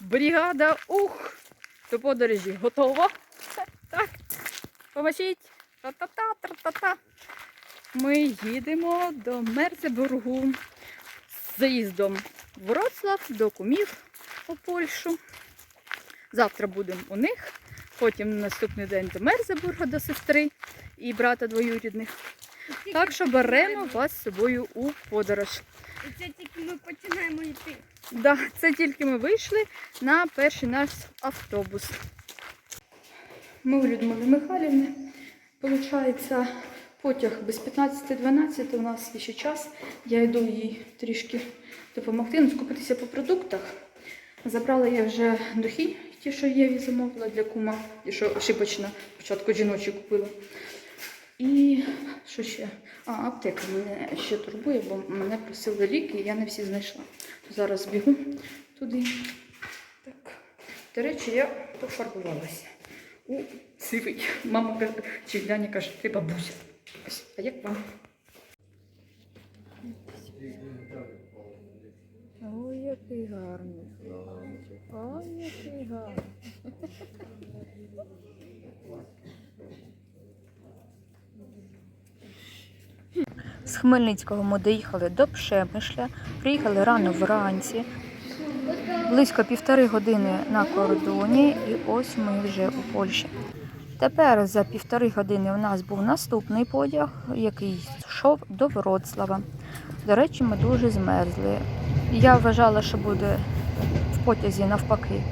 Бригада ух! До подорожі готова. Так. Поможіть. Та-та-та, тра-та-та. Ми їдемо до Мерцебургу з заїздом в Вроцлав до кумів у Польщу. Завтра будемо у них, потім на наступний день до Мерзебурга до сестри і брата двоюрідних. Так що беремо вас з собою у подорож. І Це тільки ми починаємо йти. Да, це тільки ми вийшли на перший наш автобус. Ми у Людмили Михайлівни. Получається, потяг без 15-12, у нас ще час. Я йду їй трішки допомогти, ну, скупитися по продуктах. Забрала я вже духи, ті, що Єві замовила для кума, ті, що шипочна, спочатку жіночі купила. І що ще? А, аптека мене ще турбує, бо мене просили ліки, і я не всі знайшла. То зараз бігу туди. Так. До речі, я пофарбувалася у сивий. Мама чи Даня каже, ти бабуся. Ось, а як вам? Ой, який гарний. Ой, який гарний. З Хмельницького ми доїхали до Пшемишля, приїхали рано вранці, близько півтори години на кордоні, і ось ми вже у Польщі. Тепер за півтори години у нас був наступний потяг, який йшов до Вроцлава. До речі, ми дуже змерзли. Я вважала, що буде в потязі навпаки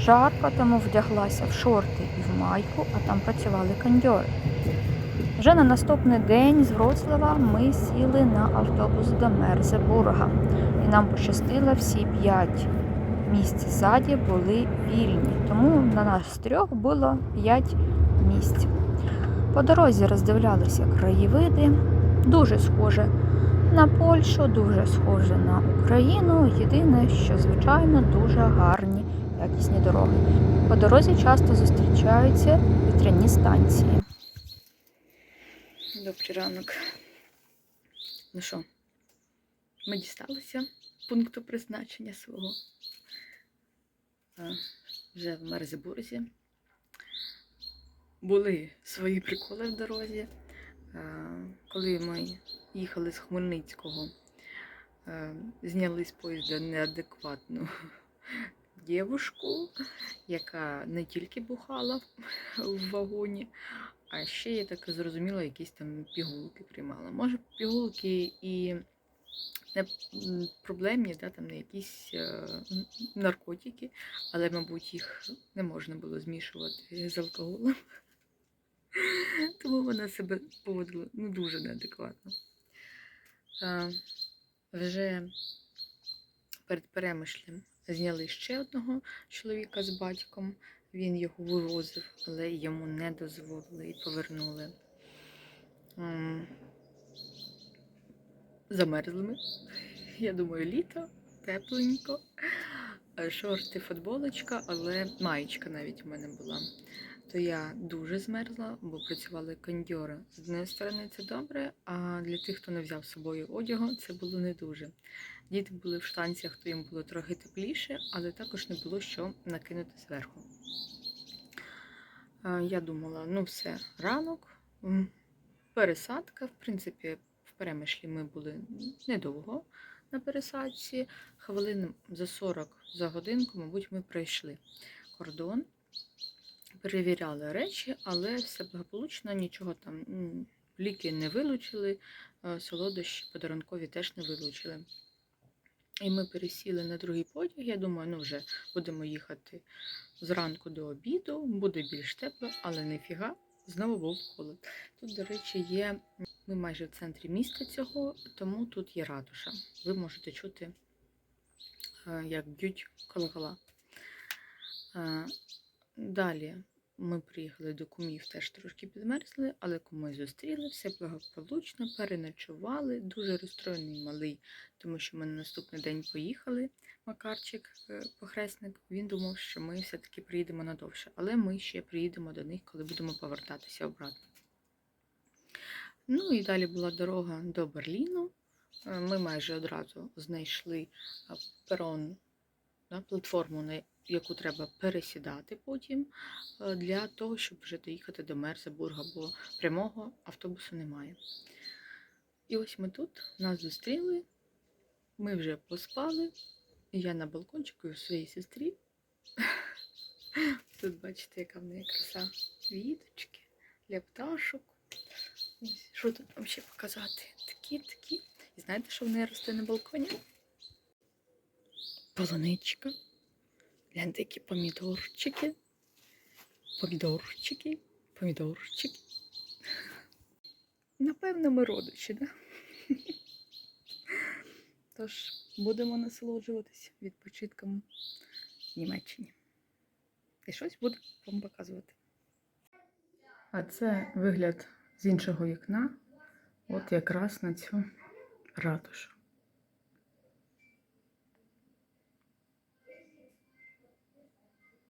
жарко, тому вдяглася в шорти і в майку, а там працювали кондьори. Вже на наступний день з Вроцлава ми сіли на автобус до Мерзебурга. І нам пощастило, всі п'ять місць ззаді були вільні. Тому на нас трьох було п'ять місць. По дорозі роздивлялися краєвиди, дуже схоже на Польщу, дуже схоже на Україну. Єдине, що звичайно дуже гарні якісні дороги. По дорозі часто зустрічаються вітряні станції. Добрий ранок. Ну що, ми дісталися пункту призначення свого. Вже в Мерзебурзі. Були свої приколи в дорозі. Коли ми їхали з Хмельницького, а, зняли з поїзда неадекватну дівушку, яка не тільки бухала в вагоні, а ще я так зрозуміла, якісь там пігулки приймала. Може, пігулки і не проблемні, да, там не якісь е, наркотики, але, мабуть, їх не можна було змішувати з алкоголем. Тому вона себе поводила ну, дуже неадекватно. А, вже перед перемишлем зняли ще одного чоловіка з батьком. Він його вивозив, але йому не дозволили і повернули. М, Замерзли ми. Я думаю, літо, тепленько. Е, Шорти, футболочка, але маєчка навіть у мене була. То я дуже змерзла, бо працювали кондьори. З однієї сторони, це добре, а для тих, хто не взяв з собою одягу, це було не дуже. Діти були в штанцях, то їм було трохи тепліше, але також не було що накинути зверху. Е, Я думала, ну все, ранок, пересадка. В принципі, в перемишлі ми були недовго на пересадці. Хвилин за 40 за годинку, мабуть, ми пройшли кордон, перевіряли речі, але все благополучно, нічого там, ліки не вилучили, е, солодощі подарункові теж не вилучили. І ми пересіли на другий потяг. Я думаю, ну вже будемо їхати зранку до обіду, буде більш тепло, але ніфіга, знову був холод. Тут, до речі, є. Ми майже в центрі міста цього, тому тут є ратуша. Ви можете чути, е, як б'ють колокола. Е, Далі ми приїхали до кумів, теж трошки підмерзли, але куми зустріли, все благополучно, переночували. Дуже розстроєний малий, тому що ми на наступний день поїхали. Макарчик, е, похресник, він думав, що ми все-таки приїдемо надовше, але ми ще приїдемо до них, коли будемо повертатися обратно. Ну і далі була дорога до Берліну. Е, Ми майже одразу знайшли е, перон, платформу, яку треба пересідати потім е, для того, щоб вже доїхати до Мерзебурга, бо прямого автобусу немає. І ось ми тут, нас зустріли, ми вже поспали, і я на балкончику у своїй сестрі. Тут бачите, яка в неї краса квіточки для пташок. Ось, що тут вам ще показати? Такі, такі. І знаєте, що в неї росте на балконі? Полуничка. Гляньте, які помідорчики. Помідорчики, помідорчики. Напевно, ми родичі, да? Тож будемо насолоджуватися відпочитком в Німеччині. І щось буду вам показувати. А це вигляд з іншого вікна, от якраз на цю ратушу.